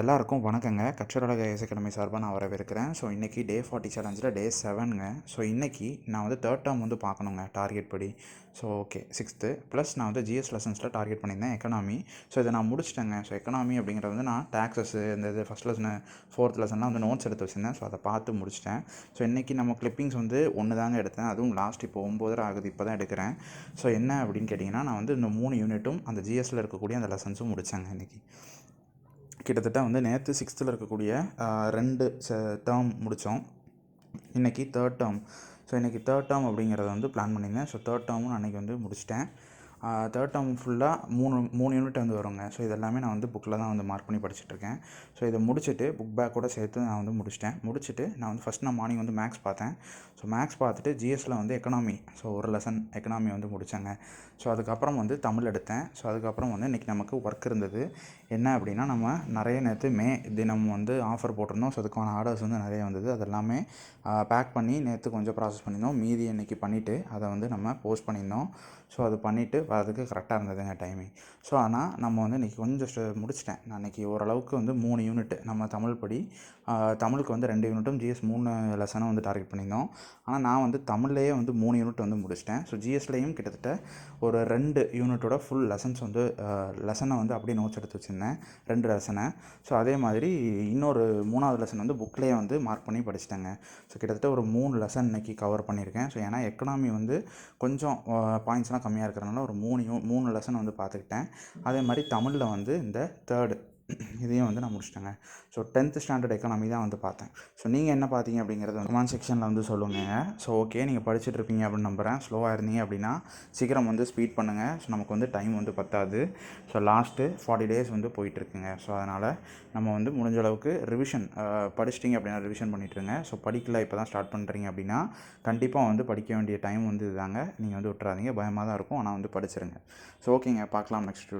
எல்லாருக்கும் வணக்கங்க. கற்றடக IS academy சார்பாக நான் வரவேற்கிறேன். ஸோ இன்றைக்கி டே ஃபார்ட்டி சேலஞ்சில் டே செவனுங்க ஸோ இன்றைக்கி நான் வந்து தேர்ட் டேர்ம் வந்து பார்க்கணுங்க டார்கெட் படி. ஸோ ஓகே சிக்ஸ்த்து ப்ளஸ் நான் வந்து ஜிஎஸ் லெசன்ஸில் டார்கெட் பண்ணியிருந்தேன் எக்கனாமி ஸோ இதை நான் முடிச்சிட்டேங்க. ஸோ எக்கனாமி அப்படிங்கிறது வந்து நான் டேக்ஸஸ் இந்த இது ஃபஸ்ட் லெசனு ஃபோர்த் லெசன்லாம் வந்து நோட்ஸ் எடுத்து வச்சுருந்தேன். ஸோ அதை பார்த்து முடிச்சிட்டேன். ஸோ இன்றைக்கி நம்ம கிளிப்பிங்ஸ் வந்து ஒன்று தாங்க எடுத்தேன். அதுவும் லாஸ்ட் இப்போ ஒம்போதரை ஆகுது இப்போ தான் எடுக்கிறேன். ஸோ என்ன அப்படின்னு கேட்டிங்கன்னா நான் வந்து இந்த மூணு யூனிட்டும் அந்த ஜிஎஸ்சில் இருக்கக்கூடிய அந்த லெசன்ஸும் முடித்தேங்க இன்றைக்கி கிட்டத்தட்ட வந்து நேற்று சிக்ஸ்த்தில் இருக்கக்கூடிய ரெண்டு டேர்ம் முடித்தோம் இன்றைக்கி தேர்ட் டேர்ம் ஸோ இன்றைக்கி தேர்ட் டேர்ம் அப்படிங்கிறத வந்து பிளான் பண்ணியிருந்தேன். ஸோ தேர்ட் டேர்மும் அன்றைக்கி வந்து முடிச்சிட்டேன். தேர்ட் டேர்ம் ஃபுல்லாக மூணு மூணு யூனிட் வந்து வருங்க. ஸோ இது எல்லாமே நான் வந்து புக்கில் தான் வந்து மார்க் பண்ணி படிச்சுட்ருக்கேன். ஸோ இதை முடிச்சுட்டு புக் பேக் கூட சேர்த்து நான் வந்து முடிச்சிட்டேன். முடிச்சுட்டு நான் வந்து ஃபஸ்ட் நான் மார்னிங் வந்து மேக்ஸ் பார்த்தேன். ஸோ மேக்ஸ் பார்த்துட்டு ஜிஎஸ்சில் வந்து எக்கனாமி ஸோ ஒரு லெசன் எக்கனாமி வந்து முடித்தாங்க ஸோ அதுக்கப்புறம் வந்து தமிழ் எடுத்தேன். ஸோ அதுக்கப்புறம் வந்து இன்றைக்கி நமக்கு ஒர்க் இருந்தது. என்ன அப்படின்னா நம்ம நிறைய நேற்று மே தினம் வந்து ஆஃபர் போட்டிருந்தோம். ஸோ அதுக்கான ஆர்டர்ஸ் வந்து நிறைய வந்தது. அது எல்லாமே பேக் பண்ணி நேற்று கொஞ்சம் ப்ராசஸ் பண்ணியிருந்தோம். மீதி இன்றைக்கி பண்ணிவிட்டு அதை வந்து நம்ம போஸ்ட் பண்ணியிருந்தோம். ஸோ அது பண்ணிவிட்டு அதுக்கு கரெக்டாக இருந்ததுங்க டைமிங் ஸோ ஆனால் நம்ம வந்து இன்றைக்கி கொஞ்சம் ஸ்ட- முடிச்சிட்டேன். நான் இன்றைக்கி ஓரளவுக்கு வந்து மூணு யூனிட் நம்ம தமிழ் படி தமிழுக்கு வந்து ரெண்டு யூனிட்டும் ஜிஎஸ் மூணு லெசனும் வந்து டார்கெட் பண்ணியிருந்தோம். ஆனால் நான் வந்து தமிழ்லேயே வந்து மூணு யூனிட் வந்து முடிச்சிட்டேன். ஸோ ஜிஎஸ்லேயும் கிட்டத்தட்ட ஒரு ரெண்டு யூனிட்டோட ஃபுல் லெசன்ஸ் வந்து லெசனை வந்து அப்படியே நோட்ஸ் எடுத்து வச்சுருந்தேன். ரெண்டு லெசனை ஸோ அதே மாதிரி இன்னொரு மூணாவது லெசன் வந்து புக்லேயே வந்து மார்க் பண்ணி படிச்சிட்டேங்க. ஸோ கிட்டத்தட்ட ஒரு மூணு லெசன் இன்றைக்கி கவர் பண்ணியிருக்கேன். ஸோ ஏன்னா எக்கனாமி வந்து கொஞ்சம் பாயிண்ட்ஸ்லாம் கம்மியாக இருக்கிறனால ஒரு மூணையும் மூணு லெசன் வந்து பார்த்துக்கிட்டேன். அதே மாதிரி தமிழில் வந்து இந்த தேர்டு இதையும் வந்து நான் முடிச்சிட்டேங்க. ஸோ டென்த்து ஸ்டாண்டர்ட் எக்கனாமி தான் வந்து பார்த்தேன். ஸோ நீங்கள் என்ன பார்த்தீங்க அப்படிங்கிறது கமெண்ட் செக்ஷனில் வந்து சொல்லுங்கள் ஸோ ஓகே நீங்கள் படிச்சுட்டு இருப்பீங்க அப்படின்னு நம்புகிறேன் ஸ்லோவாக இருந்தீங்க அப்படின்னா சீக்கிரம் வந்து ஸ்பீட் பண்ணுங்கள் ஸோ நமக்கு வந்து டைம் வந்து பத்தாது. ஸோ லாஸ்ட்டு ஃபார்ட்டி டேஸ் வந்து போயிட்டுருக்குங்க ஸோ அதனால் நம்ம வந்து முடிஞ்ச அளவுக்கு ரிவிஷன் படிச்சிட்டிங்க அப்படின்னா ரிவிஷன் பண்ணிட்டுருங்க. ஸோ படிக்கல இப்போ தான் ஸ்டார்ட் பண்ணுறீங்க அப்படின்னா கண்டிப்பாக வந்து படிக்க வேண்டிய டைம் வந்து இதுதாங்க. நீங்கள் வந்து விட்டுறாதீங்க. பயமாக தான் இருக்கும். ஆனால் வந்து படிச்சிருங்க. ஸோ ஓகேங்க பார்க்கலாம் நெக்ஸ்ட்